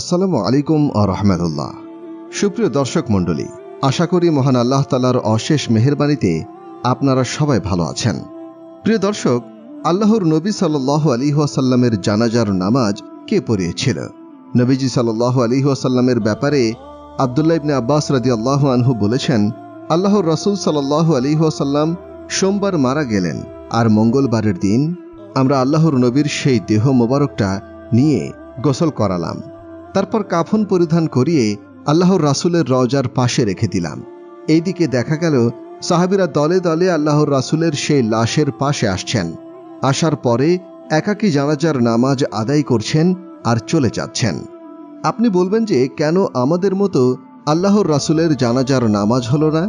আসসালামু আলাইকুম রহমতুল্লাহ। সুপ্রিয় দর্শক মণ্ডলী, আশা করি মহান আল্লাহ তালার অশেষ মেহেরবানিতে আপনারা সবাই ভালো আছেন। প্রিয় দর্শক, আল্লাহর নবী সাল্লাহ আলিহাসাল্লামের জানাজার নামাজ কে পড়িয়েছিল? নবীজি সাল্লাহ আলিহাসাল্লামের ব্যাপারে আবদুল্লাহ ইবনে আব্বাস রাদি আল্লাহ আনহু বলেছেন, আল্লাহর রসুল সাল্লাহ আলিহাসাল্লাম সোমবার মারা গেলেন আর মঙ্গলবারের দিন আমরা আল্লাহর নবীর সেই দেহ মোবারকটা নিয়ে গোসল করালাম। তারপর কাফন পরিধান করিয়ে আল্লাহর রাসুলের রওজার পাশে রেখে দিলাম। এইদিকে দেখা গেল, সাহাবিরা দলে দলে আল্লাহর রাসুলের সেই লাশের পাশে আসছেন। আসার পরে একাকী জানাজার নামাজ আদায় করছেন আর চলে যাচ্ছেন। আপনি বলবেন যে কেন আমাদের মতো আল্লাহর রাসুলের জানাজার নামাজ হলো না?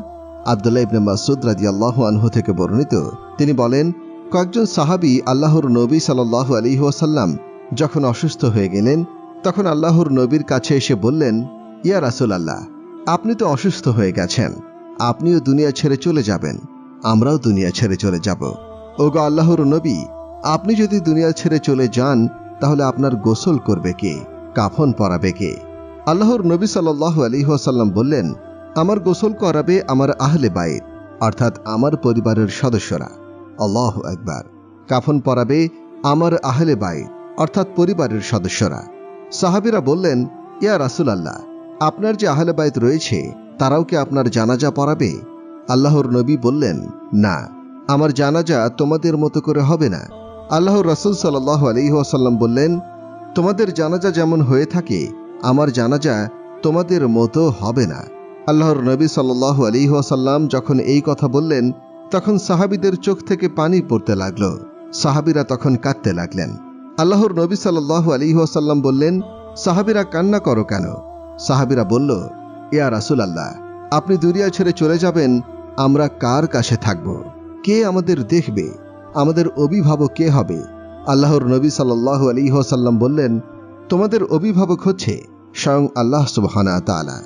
আবদুল্লাহ ইবনে মাসুদ রাজি আল্লাহ আনহু থেকে বর্ণিত, তিনি বলেন, কয়েকজন সাহাবি আল্লাহর নবী সাল্লাহ আলী ওয়াসাল্লাম যখন অসুস্থ হয়ে গেলেন তখন আল্লাহর নবীর কাছে এসে বললেন, ইয়া রাসুল আল্লাহ আপনি তো অসুস্থ হয়ে গেছেন। আপনিও দুনিয়া ছেড়ে চলে যাবেন। আমরাও দুনিয়া ছেড়ে চলে যাব। ওগো আল্লাহর নবী, আপনি যদি দুনিয়া ছেড়ে চলে যান, তাহলে আপনার গোসল করবে কে? কাফন পরাবে কে? আল্লাহর নবী সাল্লাহ আলিহাসাল্লাম বললেন, আমার গোসল করাবে আমার আহলে বাইত, অর্থাৎ আমার পরিবারের সদস্যরা। আল্লাহ একবার কাফন পরাবে আমার আহলে বাইত, অর্থাৎ পরিবারের সদস্যরা। সাহাবিরা বললেন, ইয়া রাসুল আল্লাহ আপনার যে আহলে বাইত রয়েছে, তারাও কি আপনার জানাজা পড়াবে? আল্লাহর নবী বললেন, না, আমার জানাজা তোমাদের মতো করে হবে না। আল্লাহর রসুল সাল্লাহ আলিহাসাল্লাম বললেন, তোমাদের জানাজা যেমন হয়ে থাকে, আমার জানাজা তোমাদের মতো হবে না। আল্লাহর নবী সাল্লাহ আলিহাসাল্লাম যখন এই কথা বললেন, তখন সাহাবিদের চোখ থেকে পানি পড়তে লাগল। সাহাবিরা তখন কাঁদতে লাগলেন। আল্লাহর নবী সাল্লাহ আলিহাসাল্লাম বললেন, সাহাবিরা কান্না করো কেন? সাহাবিরা বলল, ইয়া রাসুল আল্লাহ আপনি দুনিয়া ছেড়ে চলে যাবেন, আমরা কার কাছে থাকব? কে আমাদের দেখবে? আমাদের অভিভাবক কে হবে? আল্লাহর নবী সাল্লাহ আলিহাসাল্লাম বললেন, তোমাদের অভিভাবক হচ্ছে স্বয়ং আল্লাহ সুবহানা তালা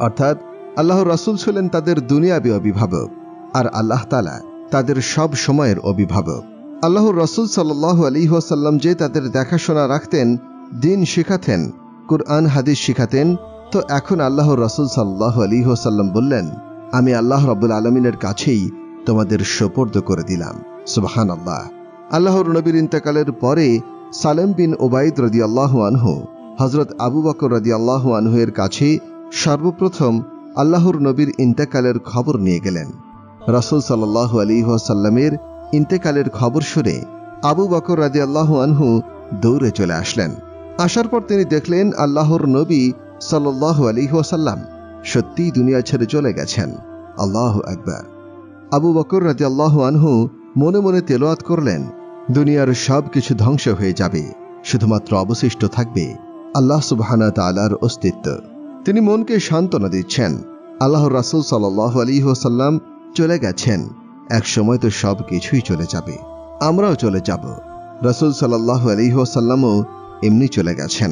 অর্থাৎ আল্লাহর রাসুল ছিলেন তাদের দুনিয়াবী অভিভাবক, আর আল্লাহ তালা তাদের সব সময়ের অভিভাবক। আল্লাহর রসুল সাল্লাহ আলিহাসাল্লাম যে তাদের দেখাশোনা রাখতেন, দিন শিখাতেন, কুরআন, হাদিস শিখাতেন, তো এখন আল্লাহর রসুল সাল্লাহ আলিহাসাল্লাম বললেন, আমি আল্লাহ রবুল আলমিনের কাছেই তোমাদের সোপর্দ করে দিলাম। সুবাহান আল্লাহ আল্লাহর নবীর ইন্তেকালের পরে সালেম বিন ওবায়দ রদি আল্লাহ আনহু হজরত আবু বকর রদি আল্লাহ আনহু এর কাছে সর্বপ্রথম আল্লাহর নবীর ইন্তেকালের খবর নিয়ে গেলেন। রসুল সাল্লাহ আলিহাসাল্লামের ইন্তেকালের খবর শুনে আবু বকর রাজি আল্লাহ আনহু দৌড়ে চলে আসলেন। আসার পর তিনি দেখলেন আল্লাহর নবী সাল্লাহ আলিহাসাল্লাম সত্যিই দুনিয়া ছেড়ে চলে গেছেন। আল্লাহ একবার আবু বকর রাজি আল্লাহ আনহু মনে মনে তেলোয়াত করলেন, দুনিয়ার সব কিছু ধ্বংস হয়ে যাবে, শুধুমাত্র অবশিষ্ট থাকবে আল্লাহ সুবাহানা তালার অস্তিত্ব। তিনি মনকে সান্ত্বনা দিচ্ছেন, আল্লাহর রাসুল সাল্লাহ আলিহাসাল্লাম চলে গেছেন। এক সময় তো সব কিছুই চলে যাবে। আমরাও চলে যাব। রসুল সাল্লাহ আলিহাসাল্লামও এমনি চলে গেছেন।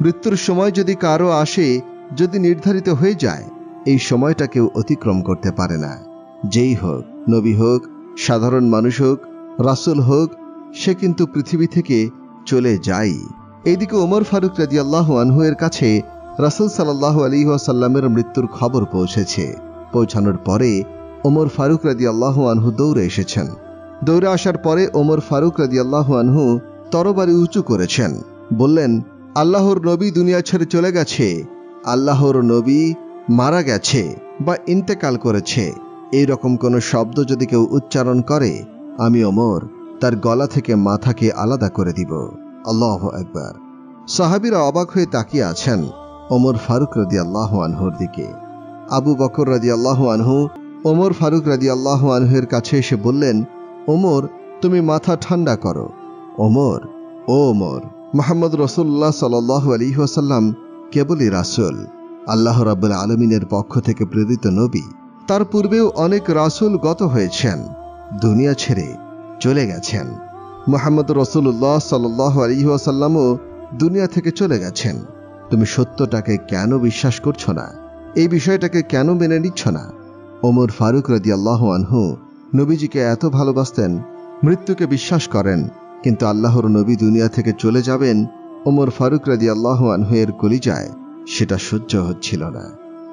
মৃত্যুর সময় যদি কারও আসে, যদি নির্ধারিত হয়ে যায়, এই সময়টা কেউ অতিক্রম করতে পারে না। যেই হোক, নবী হোক, সাধারণ মানুষ হোক, রাসুল হোক, সে কিন্তু পৃথিবী থেকে চলে যায় এইদিকে ওমর ফারুক রাজি আল্লাহ আনহু কাছে রাসুল সাল্লাহ আলিহাসাল্লামের মৃত্যুর খবর পৌঁছেছে। পৌঁছানোর পরে ওমর ফারুক রাজি আল্লাহ আনহু দৌড়ে এসেছেন। দৌড়ে আসার পরে ওমর ফারুক রাজি আল্লাহ আনহু তরবারি উঁচু করেছেন। বললেন, আল্লাহর নবী দুনিয়া ছেড়ে চলে গেছে। আল্লাহর নবী মারা গেছে বা ইন্তেকাল করেছে। এই রকম কোনো শব্দ যদি কেউ উচ্চারণ করে, আমি ওমর তার গলা থেকে মাথাকে আলাদা করে দিব। আল্লাহ একবার সাহাবিরা অবাক হয়ে তাকিয়ে আছেন ওমর ফারুক রাজি আল্লাহ আনহুর দিকে। আবু বকর রাজি আল্লাহ আনহু ওমর ফারুক রাজি আল্লাহ আনহের কাছে এসে বললেন, ওমর, তুমি মাথা ঠান্ডা করো। ওমর, ও ওমর, মোহাম্মদ রসুল্লাহ সাল আলী ওসাল্লাম কেবলই রাসুল, আল্লাহ রাবুল আলমিনের পক্ষ থেকে প্রেরিত নবী। তার পূর্বেও অনেক রাসুল গত হয়েছেন, দুনিয়া ছেড়ে চলে গেছেন। মোহাম্মদ রসুল্লাহ সাল আলী ওসাল্লামও দুনিয়া থেকে চলে গেছেন। তুমি সত্যটাকে কেন বিশ্বাস করছ না? এই বিষয়টাকে কেন মেনে নিচ্ছ না? ওমর ফারুক রদি আল্লাহ আনহু নবীজিকে এত ভালোবাসতেন, মৃত্যুকে বিশ্বাস করেন, কিন্তু আল্লাহর নবী দুনিয়া থেকে চলে যাবেন, ওমর ফারুক রাজি আল্লাহ আনহুয়ের কলিজায়, সেটা সহ্য হচ্ছিল না।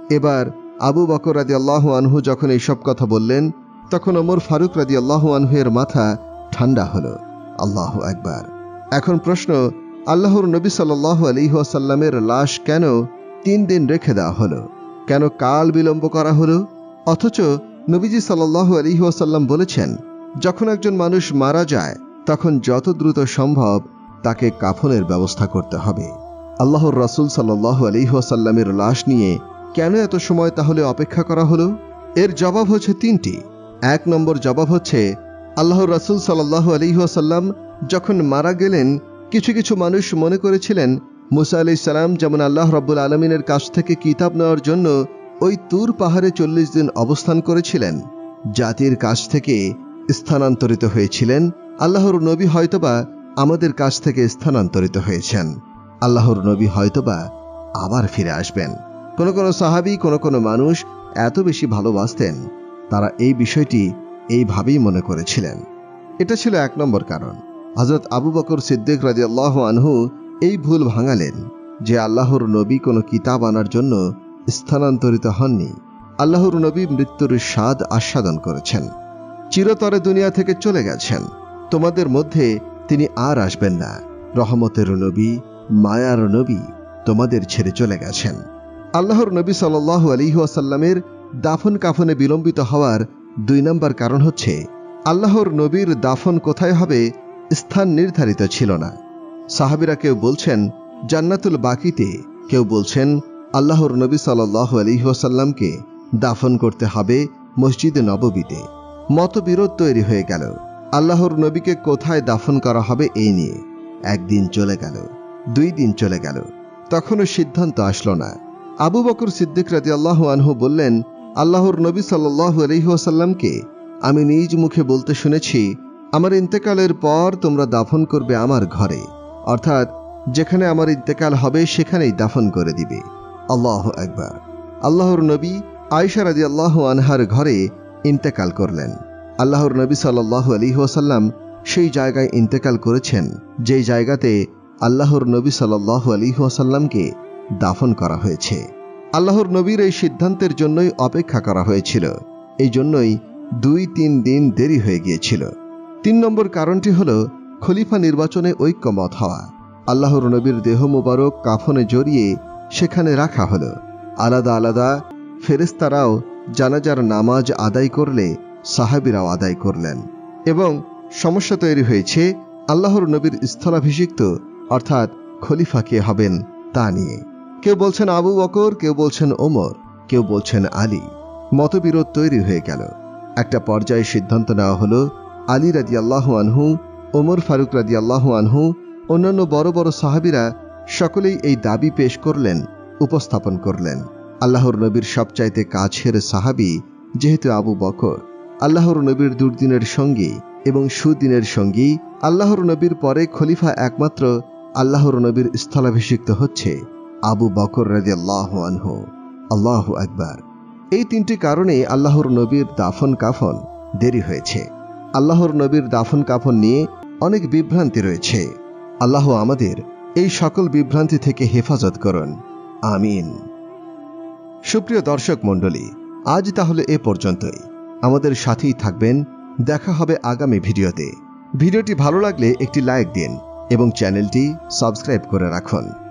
এবার আবু বকর রাজি আল্লাহ আনহু যখন এইসব কথা বললেন, তখন ওমর ফারুক রাজি আল্লাহ আনহুয়ের মাথা ঠান্ডা হলো। আল্লাহ একবার এখন প্রশ্ন, আল্লাহর নবী সাল্লাহ আলিহাসাল্লামের লাশ কেন তিন দিন রেখে দেওয়া হলো? কেন কাল বিলম্ব করা হলো? অথচ নবীজি সাল্লাহ আলিহাসাল্লাম বলেছেন, যখন একজন মানুষ মারা যায়, তখন যত দ্রুত সম্ভব তাকে কাফনের ব্যবস্থা করতে হবে। আল্লাহর রাসুল সাল্লাহ আলিহাসাল্লামের লাশ নিয়ে কেন এত সময় তাহলে অপেক্ষা করা হলো? এর জবাব হচ্ছে তিনটি। এক নম্বর জবাব হচ্ছে, আল্লাহর রাসুল সাল্লাহ আলিহাসাল্লাম যখন মারা গেলেন, কিছু কিছু মানুষ মনে করেছিলেন, মুসা আলি সালাম যেমন আল্লাহ রব্বুল আলমিনের কাছ থেকে কিতাব নেওয়ার জন্য ওই তুর পাহাড়ে চল্লিশ দিন অবস্থান করেছিলেন, জাতির কাছ থেকে স্থানান্তরিত হয়েছিলেন। আল্লাহর নবী হয়তোবা আমাদের কাছ থেকে স্থানান্তরিত হয়েছেন। আল্লাহর নবী হয়তোবা আবার ফিরে আসবেন। কোন কোন সাহাবি, কোন কোন মানুষ এত বেশি ভালোবাসতেন, তারা এই বিষয়টি এইভাবেই মনে করেছিলেন। এটা ছিল এক নম্বর কারণ। হজরত আবু বকর সিদ্দিক রাজি আল্লাহ আনহু এই ভুল ভাঙালেন যে আল্লাহর নবী কোনো কিতাব আনার জন্য স্থানান্তরিত হননি। আল্লাহর নবী মৃত্যুর স্বাদ আস্বাদন করেছেন। চিরতরে দুনিয়া থেকে চলে গেছেন। তোমাদের মধ্যে তিনি আর আসবেন না। রহমতের নবী, মায়ার নবী তোমাদের ছেড়ে চলে গেছেন। আল্লাহর নবী সাল্লাহ আলিহাসাল্লামের দাফন কাফনে বিলম্বিত হওয়ার দুই নম্বর কারণ হচ্ছে, আল্লাহর নবীর দাফন কোথায় হবে স্থান নির্ধারিত ছিল না। সাহাবিরা কেউ বলছেন, জান্নাতুল বাকিতে। কেউ বলছেন আল্লাহর নবী সাল্লাহ আলিহাসাল্লামকে দাফন করতে হবে মসজিদে নববীতে। মতবিরোধ তৈরি হয়ে গেল। আল্লাহর নবীকে কোথায় দাফন করা হবে এই নিয়ে একদিন চলে গেল, দুই দিন চলে গেল। তখনও সিদ্ধান্ত আসলো না। আবু বকর সিদ্দিক রাজি আল্লাহ আনহু বললেন, আল্লাহর নবী সাল্লাহ আলহিহাসাল্লামকে আমি নিজ মুখে বলতে শুনেছি, আমার ইন্তেকালের পর তোমরা দাফন করবে আমার ঘরে। অর্থাৎ, যেখানে আমার ইন্তেকাল হবে সেখানেই দাফন করে দিবে। আল্লাহ একবার আল্লাহর নবী আয়সা রাজি আল্লাহ আনহার ঘরে ইন্তেকাল করলেন। আল্লাহর নবী সাল্লাহ আলিহাসাল্লাম সেই জায়গায় ইন্তেকাল করেছেন, যেই জায়গাতে আল্লাহর নবী সাল্লাহ আলিহাসাল্লামকে দাফন করা হয়েছে। আল্লাহর নবীর এই সিদ্ধান্তের জন্যই অপেক্ষা করা হয়েছিল। এই জন্যই দুই তিন দিন দেরি হয়ে গিয়েছিল। তিন নম্বর কারণটি হল খলিফা নির্বাচনে ঐক্যমত হওয়া। আল্লাহর নবীর দেহ মুবারক কাফনে জড়িয়ে সেখানে রাখা হলো। আলাদা আলাদা ফেরেস্তারাও জানাজার নামাজ আদায় করলে সাহাবিরাও আদায় করলেন। এবং সমস্যা তৈরি হয়েছে আল্লাহর নবীর স্থলাভিষিক্ত, অর্থাৎ খলিফা কে হবেন তা নিয়ে। কেউ বলছেন আবু বকর, কেউ বলছেন ওমর, কেউ বলছেন আলী। মতবিরোধ তৈরি হয়ে গেল। একটা পর্যায়ে সিদ্ধান্ত নেওয়া হলো আলী রাজি আল্লাহ আনহু, ওমর ফারুক রাজি আল্লাহ আনহু, অন্যান্য বড় বড় সাহাবিরা সকলেই এই দাবি পেশ করলেন, উপস্থাপন করলেন। আল্লাহর নবীর সবচাইতে কাছের সাহাবি যেহেতু আবু বকর। আল্লাহর নবীর দুর্দিনের সঙ্গী এবং সুদিনের সঙ্গী আল্লাহর নবীর পরে খলিফা একমাত্র আল্লাহর নবীর স্থলাভিষিক্ত হচ্ছে আবু বকর রাজি আল্লাহ আনহু। আল্লাহ একবার এই তিনটি কারণে আল্লাহর নবীর দাফন কাফন দেরি হয়েছে। আল্লাহর নবীর দাফন কাফন নিয়ে অনেক বিভ্রান্তি রয়েছে। আল্লাহ আমাদের এই সকল বিভ্রান্তি থেকে হেফাজত করুন। আমিন। সুপ্রিয় দর্শক মণ্ডলী, আজ তাহলে এ পর্যন্তই। আমাদের সাথেই থাকবেন। দেখা হবে আগামী ভিডিওতে। ভিডিওটি ভালো লাগলে একটি লাইক দিন এবং চ্যানেলটি সাবস্ক্রাইব করে রাখুন।